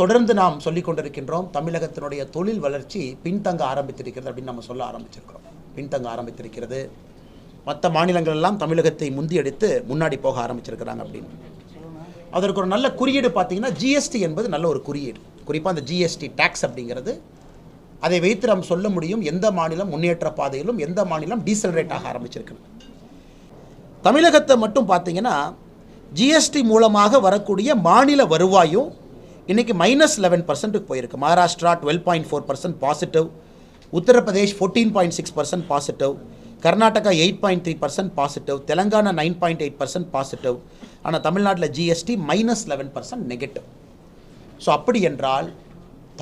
தொடர்ந்து நாம் சொல்லிக் கொண்டிருக்கின்றோம் தமிழகத்தினுடைய தொழில் வளர்ச்சி பின்தங்க ஆரம்பித்திருக்கிறது அப்படின்னு நம்ம சொல்ல ஆரம்பிச்சிருக்கிறோம். பின்தங்க ஆரம்பித்திருக்கிறது. மற்ற மாநிலங்கள் எல்லாம் தமிழகத்தை முந்தியடித்து முன்னாடி போக ஆரம்பிச்சிருக்கிறாங்க அப்படின்னு. அதற்கு ஒரு நல்ல குறியீடு பார்த்தீங்கன்னா ஜிஎஸ்டி என்பது நல்ல ஒரு குறியீடு. குறிப்பாக அந்த ஜிஎஸ்டி டேக்ஸ் அப்படிங்கிறது. அதை வைத்து நாம் சொல்ல முடியும் எந்த மாநிலம் முன்னேற்ற பாதையிலும் எந்த மாநிலம் டீசலரேட் ஆக ஆரம்பிச்சிருக்கிறது. தமிழகத்தை மட்டும் பார்த்தீங்கன்னா ஜிஎஸ்டி மூலமாக வரக்கூடிய மாநில வருவாயும் இன்றைக்கி மைனஸ் லெவன் பர்சன்ட்டுக்கு போயிருக்கு. Maharashtra twelve point four percent positive Uttar Pradesh fourteen point six percent positive Karnataka eight point three percent positive Telangana nine point eight percent positive ஆனால் தமிழ்நாட்டில் GST minus eleven percent negative so அப்படி என்றால்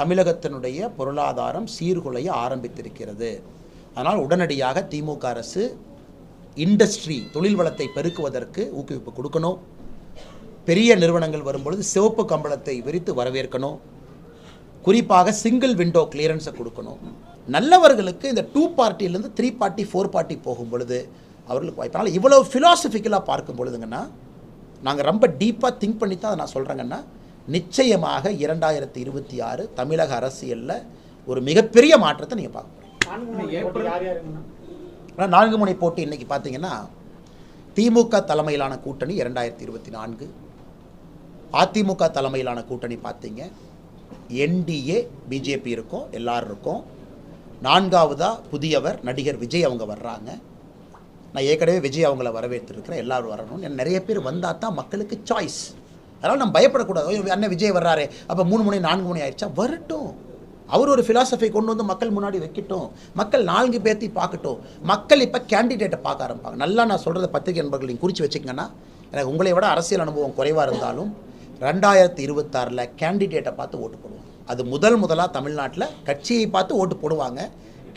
தமிழகத்தினுடைய பொருளாதாரம் சீர்குலைய ஆரம்பித்திருக்கிறது. அதனால் உடனடியாக திமுக அரசு industry தொழில் வளத்தை பெருக்குவதற்கு ஊக்குவிப்பு கொடுக்கணும். பெரிய நிறுவனங்கள் வரும்பொழுது சிவப்பு கம்பளத்தை விரித்து வரவேற்கணும். குறிப்பாக சிங்கிள் விண்டோ கிளியரன்ஸை கொடுக்கணும். நல்லவர்களுக்கு இந்த டூ பார்ட்டிலேருந்து த்ரீ பார்ட்டி ஃபோர் பார்ட்டி போகும் பொழுது அவர்களுக்கு வாய்ப்பு. அதனால் இவ்வளோ ஃபிலாசபிக்கலாக பார்க்கும் பொழுதுங்கன்னா நாங்கள் ரொம்ப டீப்பாக திங்க் பண்ணி தான் அதை நான் சொல்கிறேங்கன்னா நிச்சயமாக இரண்டாயிரத்தி இருபத்தி ஆறு தமிழக அரசியலில் ஒரு மிகப்பெரிய மாற்றத்தை நீங்கள் பார்க்க ஆனால் நான்கு முனை போட்டி இன்னைக்கு பார்த்தீங்கன்னா திமுக தலைமையிலான கூட்டணி இரண்டாயிரத்தி இருபத்தி நான்கு அதிமுக தலைமையிலான கூட்டணி பார்த்தீங்க. என்டிஏ பிஜேபி இருக்கும் எல்லாரும் இருக்கும். நான்காவதாக புதியவர் நடிகர் விஜய் அவங்க வர்றாங்க. நான் ஏற்கனவே விஜய் அவங்கள வரவேற்றிருக்கிறேன் எல்லாரும் வரணும் நிறைய பேர் வந்தால் தான் மக்களுக்கு சாய்ஸ் அதனால் நம்ம பயப்படக்கூடாது. அண்ணன் விஜய் வர்றாரு அப்போ மூணு மணி நான்கு மணி ஆயிடுச்சா? வரட்டும். அவர் ஒரு ஃபிலாசபி கொண்டு வந்து மக்கள் முன்னாடி வைக்கட்டும். மக்கள் நான்கு பேர்த்தி பார்க்கட்டும். மக்கள் இப்போ கேண்டிடேட்டை பார்க்க ஆரம்பிப்பாங்க. நல்லா நான் சொல்கிறத பத்திரிகை நண்பர்கள் நீங்கள் குறித்து வச்சுக்கங்கன்னா எனக்கு உங்களை விட அரசியல் அனுபவம் குறைவாக இருந்தாலும் ரெண்டாயிரத்தி இருபத்தாறில் கேண்டிடேட்டை பார்த்து ஓட்டு போடுவாங்க அது முதல் முதலாக தமிழ்நாட்டில் கட்சியை பார்த்து ஓட்டு போடுவாங்க.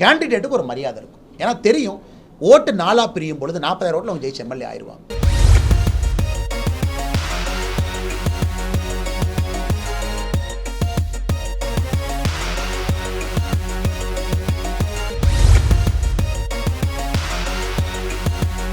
கேண்டிடேட்டுக்கு ஒரு மரியாதை இருக்கும். ஏன்னா தெரியும் ஓட்டு நாளாக பிரியும் பொழுது நாற்பதாயிரம் ஓட்டில் அவங்க ஜெயிச்சு எம்எல்ஏ ஆயிடுவாங்க